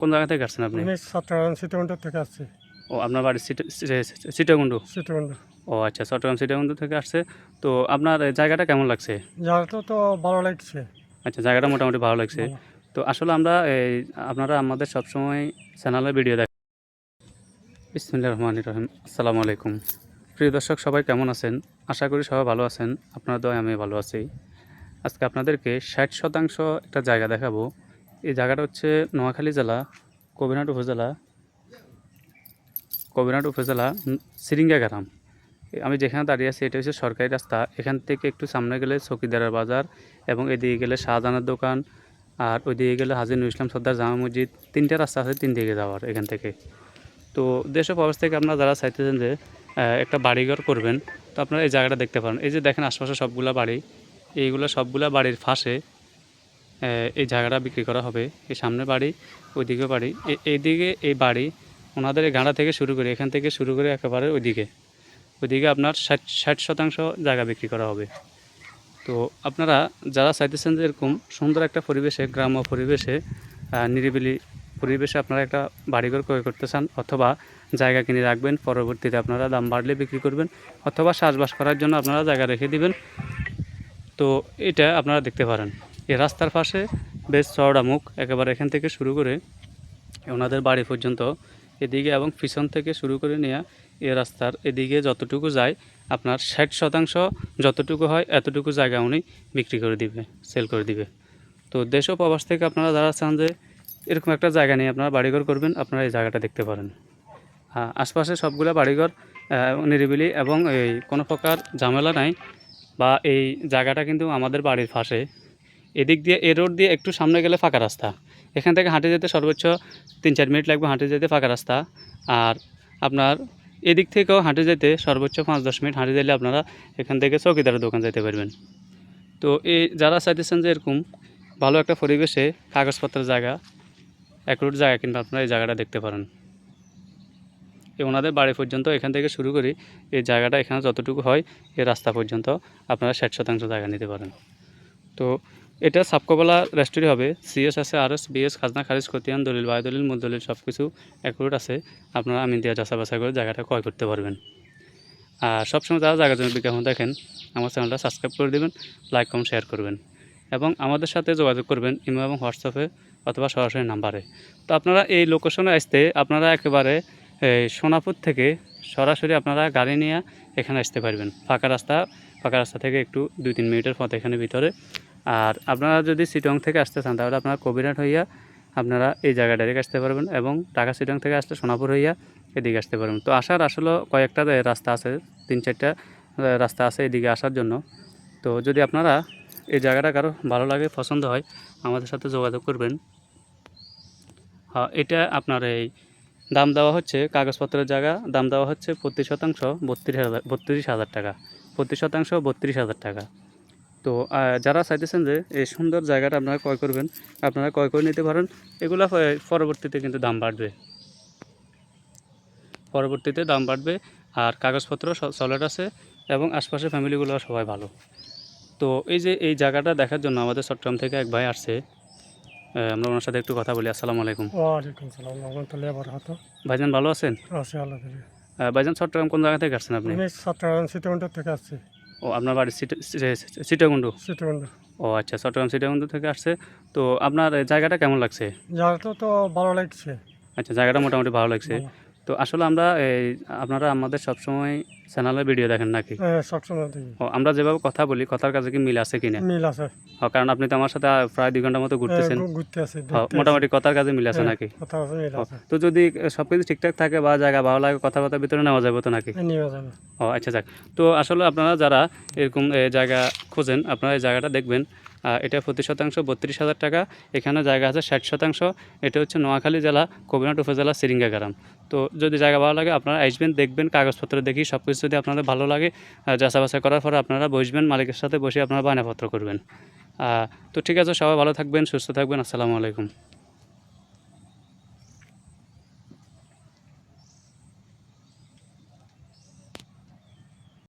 কোন জায়গা থেকে আসছেন আপনি? আমি চট্টগ্রাম সিটিমন্ডর থেকে আসছি। ও আপনার বাড়ি সিটা- সি- সীতাকুণ্ড ও আচ্ছা চট্টগ্রাম সীতাকুণ্ড থেকে আসছে। তো আপনার জায়গাটা কেমন লাগছে? জায়গাটা তো ভালো লাগছে। আচ্ছা জায়গাটা মোটামুটি ভালো লাগছে। তো আসলে আমরা এই আপনারা আমাদের সবসময় চ্যানেলে ভিডিও দেখ বিসমিল্লা রহমান রহিম। আসসালামু আলাইকুম। প্রিয় দর্শক সবাই কেমন আছেন? আশা করি সবাই ভালো আছেন। আপনার দয় আমি ভালো আছি। আজকে আপনাদেরকে ষাট শতাংশ একটা জায়গা দেখাবো। এই জায়গাটা হচ্ছে নোয়াখালী জেলা, কবিরহাট উপজেলা কবিরহাট উপজেলা সিরিঙ্গা গ্রাম। আমি যেখানে দাঁড়িয়ে আছি, এটা হচ্ছে সরকারি রাস্তা। এখান থেকে একটু সামনে গেলে চকিদারের বাজার এবং এদিকে গেলে শাহজাহানের দোকান আর ওইদিকে গেলে হাজির নুর ইসলাম সর্দার জামা মসজিদ। তিনটে রাস্তা আছে তিন দিকে যাওয়ার এখান থেকে। তো দেশের প্রবাস থেকে আপনারা যারা চাইতেছেন যে একটা বাড়িঘর করবেন, তো আপনারা এই জায়গাটা দেখতে পারেন। এই যে দেখেন আশপাশে সবগুলা বাড়ি, এইগুলো সবগুলা বাড়ির ফাঁসে এই জায়গাটা বিক্রি করা হবে। এই সামনে বাড়ি, ওইদিকে বাড়ি। এইদিকে এই বাড়ি, ওনাদের এই গাঁড়া থেকে শুরু করে, এখান থেকে শুরু করে একেবারে ওইদিকে। ওইদিকে আপনার ষাট ষাট শতাংশ জায়গা বিক্রি করা হবে। তো আপনারা যারা চাইতেছেন যে এরকম সুন্দর একটা পরিবেশে, গ্রাম্য পরিবেশে নিরিবিলি পরিবেশে আপনারা একটা বাড়িঘর ক্রয় করতে চান অথবা জায়গা কিনে রাখবেন, পরবর্তীতে আপনারা দাম বাড়লে বিক্রি করবেন অথবা চাষবাস করার জন্য আপনারা জায়গা রেখে দিবেন। তো এটা আপনারা দেখতে পারেন। এই রাস্তার পাশে বেশ চওড়া মুখ। একেবারে এখান থেকে শুরু করে ওনাদের বাড়ি পর্যন্ত এদিকে এবং পিছন থেকে শুরু করে নেওয়া এ রাস্তার এদিকে যতটুকু যায়, আপনার ষাট শতাংশ যতটুকু হয়, এতটুকু জায়গা উনি বিক্রি করে দিবে, সেল করে দিবে। তো দেশ ও প্রবাস থেকে আপনারা যারা চান যে এরকম একটা জায়গা নিয়ে আপনারা বাড়িঘর করবেন, আপনারা এই জায়গাটা দেখতে পারেন। আশপাশে সবগুলো বাড়িঘর নিরিবিলি এবং এই কোনো প্রকার ঝামেলা নাই বা এই জায়গাটা কিন্তু আমাদের বাড়ির পাশে। এদিক দিয়ে, এ রোড দিয়ে একটু সামনে গেলে ফাঁকা রাস্তা। এখান থেকে হাঁটে যেতে সর্বোচ্চ তিন চার মিনিট লাগবে হাঁটে যেতে ফাঁকা রাস্তা। আর আপনার এদিক থেকেও হাঁটে যেতে সর্বোচ্চ পাঁচ দশ মিনিট, হাঁটে গেলে আপনারা এখান থেকে চৌকিদারের দোকান যেতে পারবেন। তো এই যারা চাইতেছেন যে এরকম ভালো একটা পরিবেশে কাগজপত্রের জায়গা, এক রুট জায়গা কিন্তু আপনারা এই জায়গাটা দেখতে পারেন। ওনাদের বাড়ি পর্যন্ত এখান থেকে শুরু করি এই জায়গাটা এখানে যতটুকু হয় এই রাস্তা পর্যন্ত আপনারা ষাট শতাংশ জায়গা নিতে পারেন। তো এটা সাবকবলা রেস্টুরি হবে। সিএস আছে আর এস বিএস খাজনা, খারিজ, খতিয়ান, দলিল, বায়ু দলিল, মূল দলিল সব কিছু অ্যাকুরেট আছে। আপনারা আমিন দিয়ে যাচা বাছাই করে জায়গাটা ক্রয় করতে পারবেন। আর সবসময় যারা জায়গার জন্য বিজ্ঞাপন দেখেন, আমার চ্যানেলটা সাবস্ক্রাইব করে দেবেন লাইক কমেন্ট শেয়ার করবেন। এবং আমাদের সাথে যোগাযোগ করবেন ইমেল এবং হোয়াটসঅ্যাপে অথবা সরাসরি নাম্বারে তো আপনারা এই লোকেশনে আসতে আপনারা একেবারে সোনাপুর থেকে সরাসরি আপনারা গাড়ি নিয়ে এখানে আসতে পারবেন। ফাঁকা রাস্তা ফাঁকা রাস্তা থেকে একটু দুই তিন মিনিটের পথ এখানে ভিতরে। আর আপনারা যদি সিটং থেকে আসতে চান তাহলে আপনারা কবিরহাট হইয়া আপনারা এই জায়গা ডাইরেক্ট আসতে পারবেন এবং ঢাকা সিটং থেকে আসলে সোনাপুর হইয়া এদিকে আসতে পারবেন। তো আসার আসলে কয়েকটা রাস্তা আছে তিন চারটা রাস্তা আছে এদিকে আসার জন্য। তো যদি আপনারা এই জায়গাটা কারও ভালো লাগে পছন্দ হয় আমাদের সাথে যোগাযোগ করবেন। হ্যাঁ, এটা আপনার এই দাম দেওয়া হচ্ছে কাগজপত্রের জায়গা দাম দেওয়া হচ্ছে প্রতি শতাংশ বত্রিশ হাজার বত্রিশ হাজার টাকা। প্রতি শতাংশ বত্রিশ হাজার টাকা। তো যারা চাইতেছেন যে এই সুন্দর জায়গাটা আপনারা ক্রয় করবেন আপনারা ক্রয় করে নিতে পারেন। এগুলো পরবর্তীতে কিন্তু দাম বাড়বে। পরবর্তীতে দাম বাড়বে আর কাগজপত্র সলেট আছে এবং আশপাশের ফ্যামিলিগুলো সবাই ভালো। তো এই যে এই জায়গাটা দেখার জন্য আমাদের চট্টগ্রাম থেকে এক ভাই আসছে। আমরা ওনার সাথে একটু কথা বলি। আসসালামু আলাইকুম। ভাইজান ভালো আছেন? ভাইজান চট্টগ্রাম কোন জায়গা থেকে আসছেন আপনি? চট্টগ্রাম থেকে আসছি। ও আপনার বাড়ি সিটাগুন্ডু? সিটাগুন্ডু। ও আচ্ছা চট্টগ্রাম সিটাগুন্ডু থেকে আসছে। তো আপনার জায়গাটা কেমন লাগছে? জায়গাটা তো ভালো লাগছে। আচ্ছা জায়গাটা মোটামুটি ভালো লাগছে। তো আসলে আমরা আপনারা আমাদের সবসময় চ্যানেলে ভিডিও দেখেন নাকি? হ্যাঁ সবসময় আমরা যেভাবে কথা বলি কথার কাছে কি মিল আছে কিনা? মিল আছে। কারণ আপনি তো আমার সাথে প্রায় দুই ঘণ্টার মতো ঘুরতেছেন। হ্যাঁ, ঘুরতে আছে ও, মোটামুটি কথার কাছে মিল আছে হ্যাঁ, নাকি? তো যদি সব কিছু ঠিকঠাক থাকে বা জায়গা ভালো লাগে কথাবার্তার ভিতরে নেওয়া যাবে তো নাকি? যাবে। ও আচ্ছা যাক। তো আসলে আপনারা যারা এরকম জায়গা খোঁজেন আপনারা এই জায়গাটা দেখবেন। এটা প্রতি শতাংশ বত্রিশ হাজার টাকা। এখানে জায়গা আছে ষাট শতাংশ। এটা হচ্ছে নোয়াখালী জেলা কবিরহাট উপজেলা সিরিঙ্গা গ্রাম তো যদি জায়গা ভালো লাগে আপনারা আসবেন দেখবেন কাগজপত্র দেখি সব কিছু যদি আপনাদের ভালো লাগে আহ, যাচা বাছাই করার পর আপনারা বসবেন মালিকের সাথে বসে আপনারা বায়নাপত্র করবেন। তো ঠিক আছে সবাই ভালো থাকবেন সুস্থ থাকবেন আসসালামু আলাইকুম।